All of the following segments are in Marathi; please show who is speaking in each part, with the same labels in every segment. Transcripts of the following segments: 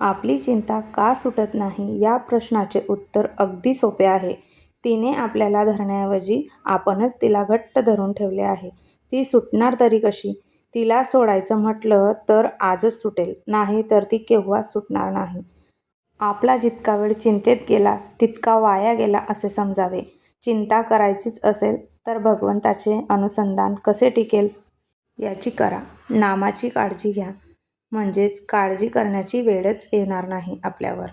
Speaker 1: आपली चिंता का सुटत नाही या प्रश्नाचे उत्तर अगदी सोपे आहे. तिने आपल्याला धरण्याऐवजी आपणच तिला घट्ट धरून ठेवले आहे. ती सुटणार तरी कशी? तिला सोडायचं म्हटलं तर आजच सुटेल नाही तर ती केव्हा सुटणार नाही? आपला जितका वेळ चिंतेत गेला तितका वाया गेला असे समजावे. चिंता करायचीच असेल तर भगवंताचे अनुसंधान कसे टिकेल? याची करा. नामाची काळजी घ्या. म्हणजेच काळजी करण्याची वेळच येणार नाही आपल्यावर.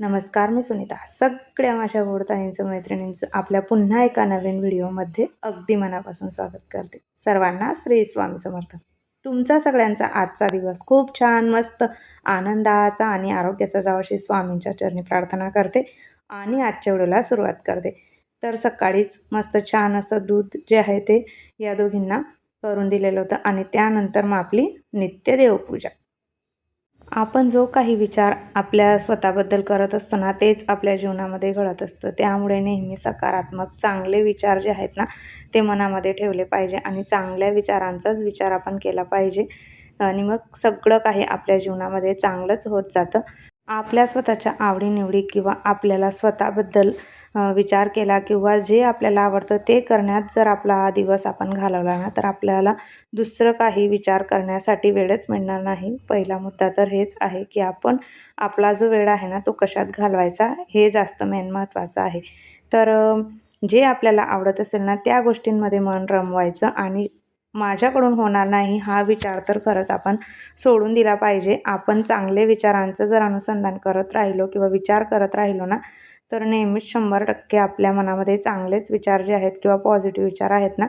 Speaker 1: नमस्कार मी सुनीता. सगळ्या माझ्या गोडताईंचं मैत्रिणींचं आपल्या पुन्हा एका नवीन व्हिडिओमध्ये अगदी मनापासून स्वागत करते. सर्वांना श्री स्वामी समर्थ. तुमचा सगळ्यांचा आजचा दिवस खूप छान मस्त आनंदाचा आणि आरोग्याचा जावाशी स्वामींच्या चरणी प्रार्थना करते आणि आजच्या व्हिडिओला सुरुवात करते. तर सकाळीच मस्त छान असं दूध जे आहे ते या दोघींना करून दिलेलं होतं आणि त्यानंतर मग आपली नित्य देवपूजा. आपण जो काही विचार आपल्या स्वतःबद्दल करत असतो ना तेच आपल्या जीवनामध्ये घडत असतं. त्यामुळे नेहमी सकारात्मक चांगले विचार जे आहेत ना ते मनामध्ये ठेवले पाहिजे आणि चांगल्या विचारांचाच विचार आपण केला पाहिजे. आणि मग सगळं काही आपल्या जीवनामध्ये चांगलंच होत जातं. आपल्या स्वतःच्या आवडीनिवडी किंवा आपल्याला स्वतःबद्दल विचार केला किंवा जे आपल्याला आवडतं ते करण्यात जर आपला दिवस आपण घालवला ना तर आपल्याला दुसरं काही विचार करण्यासाठी वेळच मिळणार नाही. पहिला मुद्दा तर हेच आहे की आपण आपला जो वेळ आहे ना तो कशात घालवायचा हे जास्त मेन महत्त्वाचं आहे. तर जे आपल्याला आवडत असेल ना त्या गोष्टींमध्ये मन रमवायचं आणि माझ्याकडून होणार नाही हा विचार तर खरंच आपण सोडून दिला पाहिजे. आपण चांगले विचारांचं जर अनुसंधान करत राहिलो किंवा विचार करत राहिलो ना तर नेहमीच शंभर टक्के आपल्या मनामध्ये चांगलेच विचार जे आहेत किंवा पॉझिटिव्ह विचार आहेत ना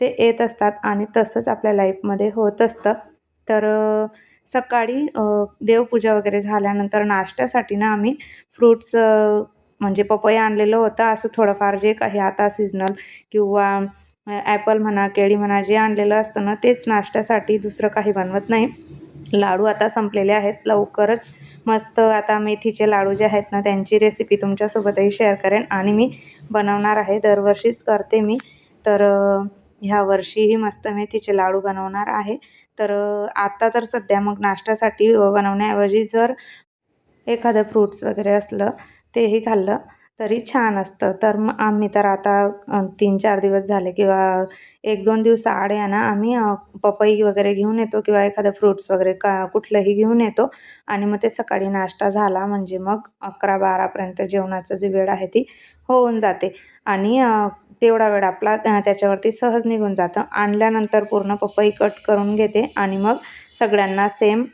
Speaker 1: ते येत असतात आणि तसंच आपल्या लाईफमध्ये होत असतं. तर सकाळी देवपूजा वगैरे झाल्यानंतर नाश्त्यासाठी ना आम्ही फ्रूट्स म्हणजे पपई आणलेलं होतं. असं थोडंफार जे काही आता सिजनल किंवा ॲपल म्हणा केळी म्हणा जे आणलेलं असतं ना तेच नाश्त्यासाठी दुसरं काही बनवत नाही. लाडू आता संपलेले आहेत. लवकरच मस्त आता मेथीचे लाडू जे आहेत ना त्यांची रेसिपी तुमच्यासोबतही शेअर करेन आणि मी बनवणार आहे. दरवर्षीच करते मी. तर ह्या वर्षीही मस्त मेथीचे लाडू बनवणार आहे. तर आता तर सध्या मग नाश्त्यासाठी बनवण्याऐवजी जर एखादं फ्रूट्स वगैरे असलं तेही खाल्लं. तरी छान असतं. तर मग आम्ही तर आता तीन चार दिवस झाले किंवा एक दोन दिवस आड या ना आम्ही पपई वगैरे घेऊन येतो किंवा एखादं फ्रूट्स वगैरे का कुठलंही घेऊन येतो. आणि मग ते सकाळी नाश्ता झाला म्हणजे मग अकरा बारापर्यंत जेवणाचं जी वेळ आहे ती होऊन जाते. आणि तेवढा वेळ आपला त्याच्यावरती सहज निघून जातं. आणल्यानंतर पूर्ण पपई कट करून घेते आणि मग सगळ्यांना सेम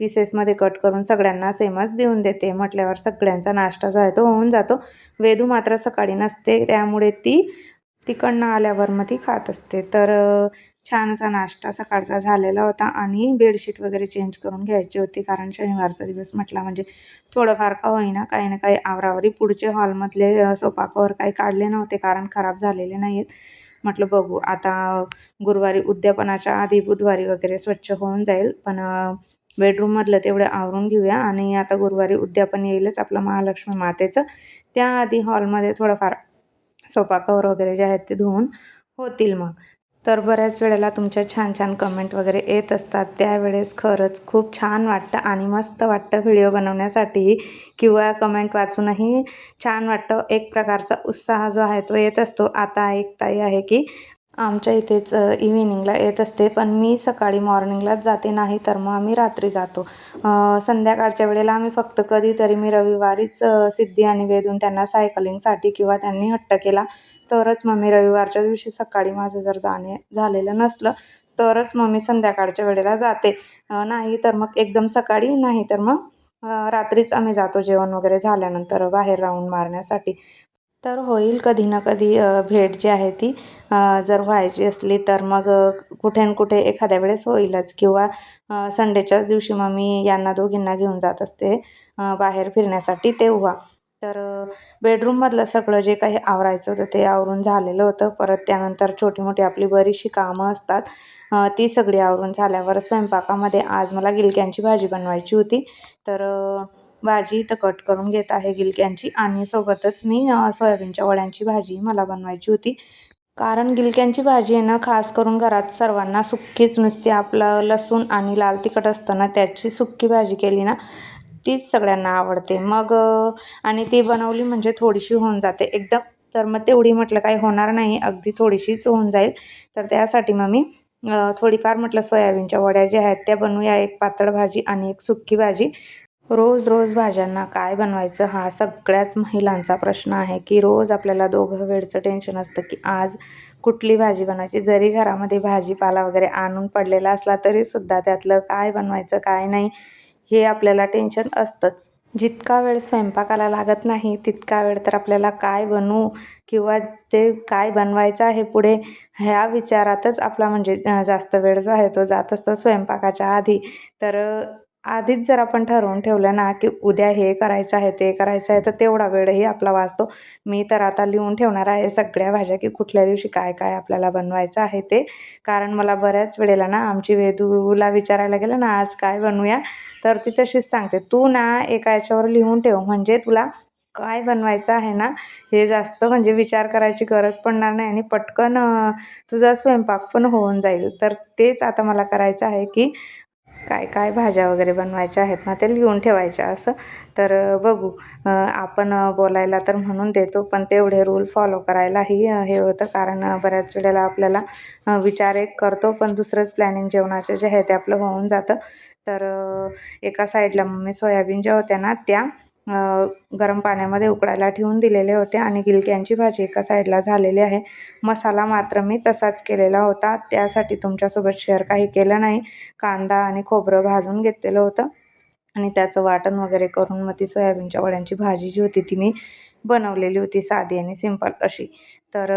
Speaker 1: पीसेसमध्ये कट करून सगळ्यांना सेमच देऊन देते. म्हटल्यावर सगळ्यांचा नाश्ता जो आहे तो होऊन जातो. वेदू मात्र सकाळी नसते त्यामुळे ती तिकडनं आल्यावर मग ती खात असते. तर छान असा नाश्ता सकाळचा झालेला होता आणि बेडशीट वगैरे चेंज करून घ्यायची होती. कारण शनिवारचा दिवस म्हटला म्हणजे थोडंफार का होईना काही ना काही आवरावरी पुढचे हॉलमधले सोफा कवर काही काढले नव्हते. कारण खराब झालेले नाही आहेत म्हटलं बघू. आता गुरुवारी उद्यापनाच्या आधी बुधवारी वगैरे स्वच्छ होऊन जाईल. पण बेडरूममधलं तेवढं आवरून घेऊया आणि आता गुरुवारी उद्यापन येईलच आपलं महालक्ष्मी मातेचं. त्याआधी हॉलमध्ये थोडंफार सोफा कवर वगैरे जे आहेत ते धुवून होतील मग. तर बऱ्याच वेळेला तुमच्या छान छान कमेंट वगैरे येत असतात. त्यावेळेस खरंच खूप छान वाटतं आणि मस्त वाटतं व्हिडिओ बनवण्यासाठी किंवा कमेंट वाचूनही छान वाटतं. एक प्रकारचा उत्साह जो आहे तो येत असतो. आता एक ताई आहे की आमच्या इथेच इव्हिनिंगला येत असते. पण मी सकाळी मॉर्निंगलाच जाते. नाही तर मग आम्ही रात्री जातो. संध्याकाळच्या वेळेला आम्ही फक्त कधीतरी मी रविवारीच सिद्धी आणि वेदून त्यांना सायकलिंगसाठी किंवा त्यांनी हट्ट केला तरच मग मी रविवारच्या दिवशी सकाळी माझं जर जाणे झालेलं नसलं तरच मग मी संध्याकाळच्या वेळेला जाते. नाही तर मग एकदम सकाळी नाही तर मग रात्रीच आम्ही जातो जेवण वगैरे झाल्यानंतर बाहेर राऊंड मारण्यासाठी. तर होईल कधी ना कधी भेट जी आहे ती. जर व्हायची असली तर मग कुठे ना कुठे एखाद्या वेळेस होईलच. किंवा संडेच्याच दिवशी मग मी यांना दोघींना घेऊन जात असते बाहेर फिरण्यासाठी तेव्हा. तर बेडरूममधलं सगळं जे काही आवरायचं होतं ते आवरून झालेलं होतं. परत त्यानंतर छोटी मोठी आपली बरीचशी कामं असतात. ती सगळी आवरून झाल्यावर स्वयंपाकामध्ये आज मला गिलक्यांची भाजी बनवायची होती. तर भाजी इथं कट करून घेत आहे गिलक्यांची. आणि सोबतच मी सोयाबीनच्या वड्यांची भाजी मला बनवायची होती. कारण गिलक्यांची भाजी आहे ना खास करून घरात सर्वांना सुक्कीच नुसती आपलं लसूण आणि लाल तिखट असतं ना त्याची सुक्की भाजी केली ना तीच सगळ्यांना आवडते. मग आणि ती बनवली म्हणजे थोडीशी होऊन जाते एकदम. तर मग तेवढी म्हटलं काही होणार नाही अगदी थोडीशीच होऊन जाईल. तर त्यासाठी मग मी थोडीफार म्हटलं सोयाबीनच्या वड्या ज्या आहेत त्या बनवूया. एक पातळ भाजी आणि एक सुक्की भाजी. रोज रोज भाज्यांना काय बनवायचं हा सगळ्याच महिलांचा प्रश्न आहे की रोज आपल्याला दोघं वेळचं टेन्शन असतं की आज कुठली भाजी बनवायची जरी घरामध्ये भाजीपाला वगैरे आणून पडलेला असला तरीसुद्धा त्यातलं काय बनवायचं काय नाही हे आपल्याला टेन्शन असतंच. जितका वेळ स्वयंपाकाला लागत नाही तितका वेळ तर आपल्याला काय बनवू किंवा ते काय बनवायचं आहे पुढे ह्या विचारातच आपला म्हणजे जास्त वेळ जो आहे तो जात असतो. स्वयंपाकाच्या आधी तर आधीच जर आपण ठरवून ठेवलं ना की उद्या हे करायचं आहे ते करायचं आहे तर तेवढा वेळही आपला वाचतो. मी तर आता लिहून ठेवणार आहे सगळ्या भाज्या की कुठल्या दिवशी काय काय आपल्याला बनवायचं आहे ते. कारण मला बऱ्याच वेळेला ना आमची वेदूला विचारायला गेलं ना आज काय बनवूया? तर ती तशीच सांगते तू ना एका याच्यावर लिहून ठेव. म्हणजे तुला काय बनवायचं आहे ना हे जास्त म्हणजे विचार करायची गरज पडणार नाही आणि पटकन तुझा स्वयंपाक पण होऊन जाईल. तर तेच आता मला करायचं आहे की काय काय भाज्या वगैरे बनवायच्या आहेत ना ते लिहून ठेवायच्या असं. तर बघू. आपण बोलायला तर म्हणून देतो पण तेवढे रूल फॉलो करायलाही हे होतं. कारण बऱ्याच वेळेला आपल्याला विचार एक करतो पण दुसरंच प्लॅनिंग जेवणाचे जे आहे ते आपलं होऊन जातं. तर एका साईडला मम्मी सोयाबीन ज्या होत्या ना त्या गरम पाण्यामध्ये उकडायला ठेवून दिलेले होते आणि गिलक्यांची भाजी एका साईडला झालेली आहे. मसाला मात्र मी तसाच केलेला होता. त्यासाठी तुमच्यासोबत शेअर काही केलं नाही. कांदा आणि खोबरं भाजून घेतलेलं होतं. आणि त्याचं वाटण वगैरे करून मग ती सोयाबीनच्या वड्यांची भाजी जी होती ती मी बनवलेली होती साधी आणि सिंपल अशी. तर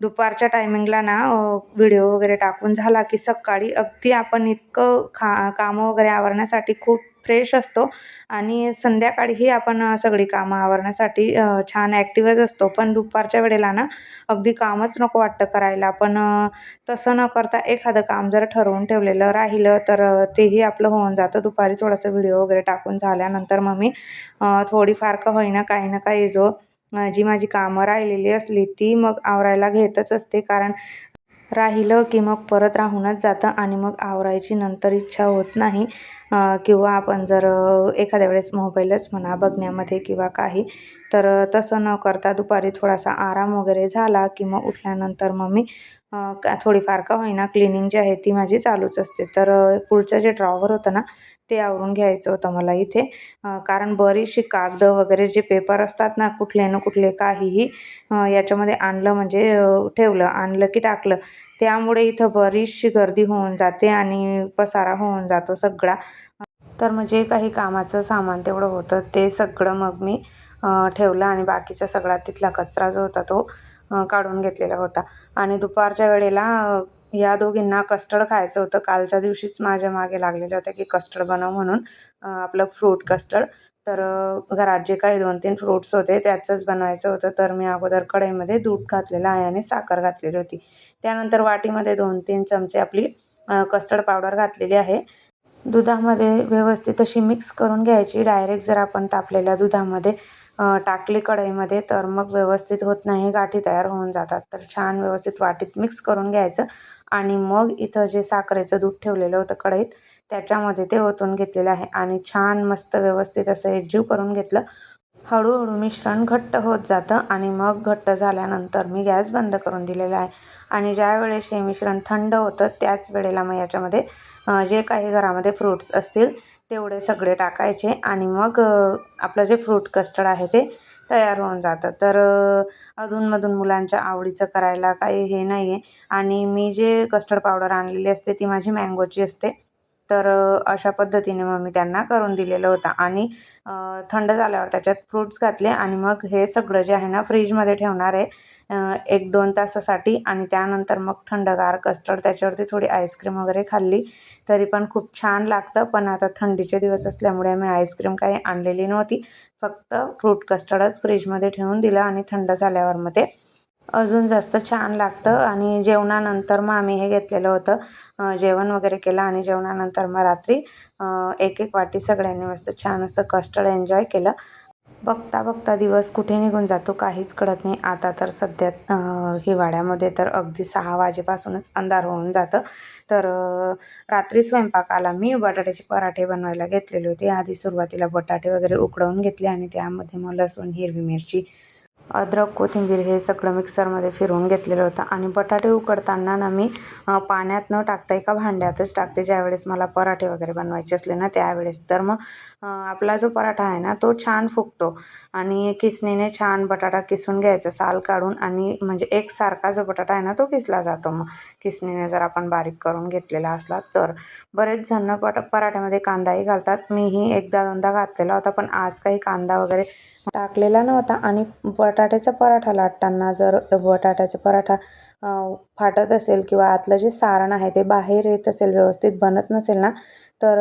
Speaker 1: दुपारच्या टायमिंगला ना व्हिडिओ वगैरे टाकून झाला की सकाळी अगदी आपण इतकं खा कामं वगैरे आवरण्यासाठी खूप फ्रेश असतो आणि संध्याकाळीही आपण सगळी कामं आवरण्यासाठी छान ॲक्टिवच असतो. पण दुपारच्या वेळेला ना अगदी कामच नको वाटतं करायला. पण तसं न करता एखादं काम जर ठरवून ठेवलेलं राहिलं तर तेही आपलं होऊन जातं. दुपारी थोडंसं व्हिडिओ वगैरे टाकून झाल्यानंतर मग मी थोडीफार का होईना काही ना काही जो जी माझी कामं राहिलेली असली ती मग आवरायला घेतच असते. कारण राहिलं की मग परत राहूनच जातं आणि मग आवरायची नंतर इच्छा होत नाही. किंवा आपण जर एखाद्या वेळेस मोबाईलच म्हणा बघण्यामध्ये किंवा काही तर तसं न करता दुपारी थोडासा आराम वगैरे झाला की मग उठल्यानंतर मग मी थोडीफार का होईना क्लिनिंग जी आहे ती माझी चालूच असते. तर पुढचं जे ड्रॉवर होतं ना ते आवरून घ्यायचं होतं मला इथे. कारण बरीचशी कागदं वगैरे जे पेपर असतात ना कुठले ना कुठले काहीही याच्यामध्ये आणलं म्हणजे ठेवलं आणलं की टाकलं. त्यामुळे इथं बरीचशी गर्दी होऊन जाते आणि पसारा होऊन जातो सगळा. तर मग जे काही कामाचं सामान तेवढं होतं. ते सगळं मग मी ठेवलं आणि बाकीचा सगळा तिथला कचरा जो होता तो काढून घेतलेला होता. आणि दुपारच्या वेळेला या दोघींना कस्टर्ड खायचं होतं. कालच्या दिवशीच माझ्या मागे लागलेल्या होत्या की कस्टर्ड बनव म्हणून आपलं फ्रूट कस्टर्ड तर घरात जे काही दोन तीन फ्रूट्स होते त्याचंच बनवायचं होतं. तर मी अगोदर कढईमध्ये दूध घातलेलं आहे आणि साखर घातलेली होती. त्यानंतर वाटीमध्ये दोन तीन चमचे आपली कस्टर्ड पावडर घातलेली आहे. दुधामध्ये व्यवस्थित अशी मिक्स करून घ्यायची. डायरेक्ट जर आपण तापलेल्या दुधामध्ये टाकली कढईमध्ये तर मग व्यवस्थित होत नाही गाठी तयार होऊन जातात. तर छान व्यवस्थित वाटीत मिक्स करून घ्यायचं. आणि मग इथं जे साखरेचं दूध ठेवलेलं होतं कढईत त्याच्यामध्ये ते ओतून घेतलेलं आहे. आणि छान मस्त व्यवस्थित असं एकजीव करून घेतलं. हळूहळू मिश्रण घट्ट होत जातं आणि मग घट्ट झाल्यानंतर मी गॅस बंद करून दिलेला आहे. आणि ज्या वेळेस हे मिश्रण थंड होतं त्याच वेळेला मग याच्यामध्ये जे काही घरामध्ये फ्रूट्स असतील तेवढे सगळे टाकायचे आणि मग आपलं जे फ्रूट कस्टर्ड आहे ते तयार होऊन जातं. तर अधूनमधून मुलांच्या आवडीचं करायला काही हे नाही आहे आणि मी जे कस्टर्ड पावडर आणलेली असते ती माझी मँगोची असते. तर अशा पद्धतीने मग मी त्यांना करून दिलेलं होतं. आणि थंड झाल्यावर त्याच्यात फ्रूट्स घातले आणि मग हे सगळं जे आहे ना फ्रीजमध्ये ठेवणार आहे एक दोन तासासाठी. आणि त्यानंतर मग थंडगार कस्टर्ड त्याच्यावरती थोडी आईस्क्रीम वगैरे खाल्ली. तरी पण खूप छान लागतं. पण आता थंडीचे दिवस असल्यामुळे मी आईस्क्रीम काही आणलेली नव्हती. फक्त फ्रूट कस्टर्डच फ्रीजमध्ये ठेवून दिलं आणि थंड झाल्यावर मग ते अजून जास्त छान लागतं आणि जेवणानंतर मग आम्ही हे घेतलेलं होतं जेवण वगैरे केलं आणि जेवणानंतर मग रात्री एक एक वाटी सगळ्यांनी मस्त छान असं कस्टर्ड एन्जॉय केलं. बघता बघता दिवस कुठे निघून जातो काहीच कळत नाही. आता तर सध्या हिवाळ्यामध्ये तर अगदी सहा वाजेपासूनच अंधार होऊन जातं. तर रात्री स्वयंपाकाला मी बटाट्याचे पराठे बनवायला घेतलेले होते. आधी सुरुवातीला बटाटे वगैरे उकडवून घेतले आणि त्यामध्ये मग लसूण हिरवी मिरची अद्रक कोथिंबीर हे सगळं मिक्सरमध्ये फिरवून घेतलेलं होतं. आणि बटाटे उकडताना ना मी पाण्यात न टाकता एका भांड्यातच टाकते. ज्यावेळेस मला पराठे वगैरे बनवायचे असले ना त्यावेळेस. तर मग आपला जो पराठा आहे ना तो छान फुगतो. आणि किसणीने छान बटाटा किसून घ्यायचा साल काढून. आणि म्हणजे एकसारखा जो बटाटा आहे ना तो किसला जातो मग. किसणीने जर आपण बारीक करून घेतलेला असला तर. बरेच जण पट पराठ्यामध्ये कांदाही घालतात. मीही एकदा दोनदा घातलेला होता पण आज काही कांदा वगैरे टाकलेला नव्हता. आणि बटाट्याचा पराठा लाटताना जर बटाट्याचा पराठा फाटत असेल किंवा आतलं जे सारण आहे ते बाहेर येत असेल व्यवस्थित बनत नसेल ना तर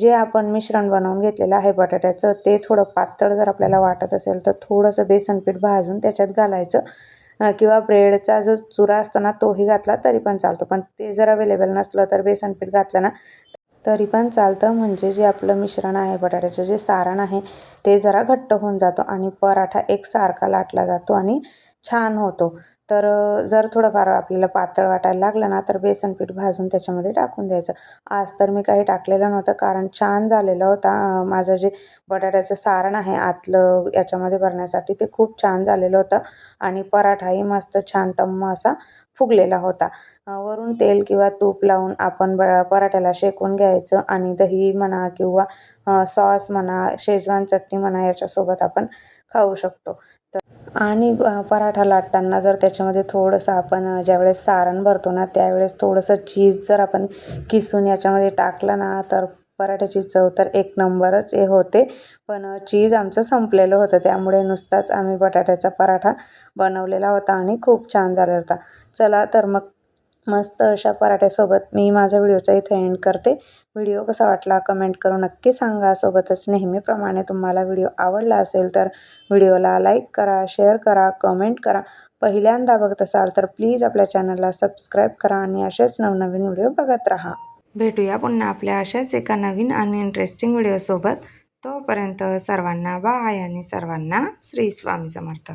Speaker 1: जे आपण मिश्रण बनवून घेतलेलं आहे बटाट्याचं ते थोडं पातळ जर आपल्याला वाटत असेल तर थोडंसं बेसनपीठ भाजून त्याच्यात घालायचं. किंवा ब्रेडचा जो चुरा असतो ना तोही घातला तरी पण चालतो. पण ते जर अवेलेबल नसलं तर बेसनपीठ घातलं ना तरी पण चालतं. म्हणजे जे आपलं मिश्रण आहे बटाट्याचं जे सारण आहे ते जरा घट्ट होऊन जातं आणि पराठा एकसारखा लाटला जातो आणि छान होतो. तर जर थोडंफार आपल्याला पातळ वाटायला लागलं ना तर बेसन पीठ भाजून त्याच्यामध्ये टाकून द्यायचं. आज तर मी काही टाकलेलं नव्हतं कारण छान झालेलं होता माझं जे बटाट्याचं सारण आहे आतलं याच्यामध्ये भरण्यासाठी ते खूप छान झालेलं होतं आणि पराठाही मस्त छान टम्म असा फुगलेला होता. वरून तेल किंवा तूप लावून आपण ब पराठ्याला शेकून घ्यायचं आणि दही म्हणा किंवा सॉस म्हणा शेजवान चटणी म्हणा याच्यासोबत आपण खाऊ शकतो. तर आणि पराठा लाटताना जर त्याच्यामध्ये थोडंसं आपण ज्यावेळेस सारण भरतो ना त्यावेळेस थोडंसं चीज जर आपण किसून याच्यामध्ये टाकलं ना तर पराठ्याची चव तर एक नंबरच हे होते. पण चीज आमचं संपलेलं होतं त्यामुळे नुसताच आम्ही बटाट्याचा पराठा बनवलेला होता आणि खूप छान झाला होता. चला तर मग मस्त अशा पराठ्यासोबत मी माझा व्हिडिओचा इथे एंड करते. व्हिडिओ कसा वाटला कमेंट करून नक्की सांगा. सोबतच नेहमीप्रमाणे तुम्हाला व्हिडिओ आवडला असेल तर व्हिडिओला लाईक करा शेअर करा कमेंट करा. पहिल्यांदा बघत असाल तर प्लीज आपल्या चॅनलला सबस्क्राईब करा आणि असेच नवनवीन व्हिडिओ बघत राहा. भेटूया पुन्हा आपल्या अशाच एका नवीन आणि इंटरेस्टिंग व्हिडिओसोबत तोपर्यंत सर्वांना बाय आणि सर्वांना श्री स्वामी समर्थ.